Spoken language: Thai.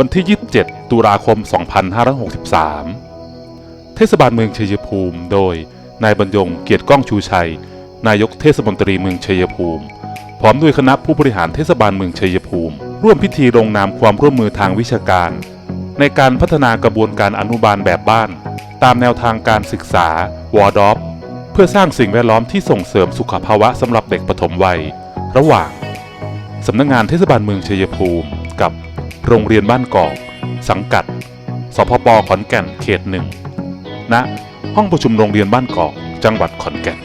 วันที่ 27 ตุลาคม 2563 เทศบาลเมืองชัยภูมิ โดยนายบรรยงเกียรติก้องชูชัย นายกเทศมนตรีเมืองชัยภูมิ พร้อมด้วยคณะผู้บริหารเทศบาลเมืองชัยภูมิ ร่วมพิธีลงนามความร่วมมือทางวิชาการ ในการพัฒนากระบวนการอนุบาลแบบบ้าน ตามแนวทางการศึกษาวอร์ดอฟเพื่อสร้างสิ่งแวดล้อมที่ส่งเสริมสุขภาวะสำหรับเด็กปฐมวัย ระหว่างสำนักงานเทศบาลเมืองชัยภูมิ กับ โรงเรียนบ้านกอก สังกัด สพปขอนแก่นเขตหนึ่งณห้องประชุมโรงเรียนบ้านกอก จังหวัดขอนแก่น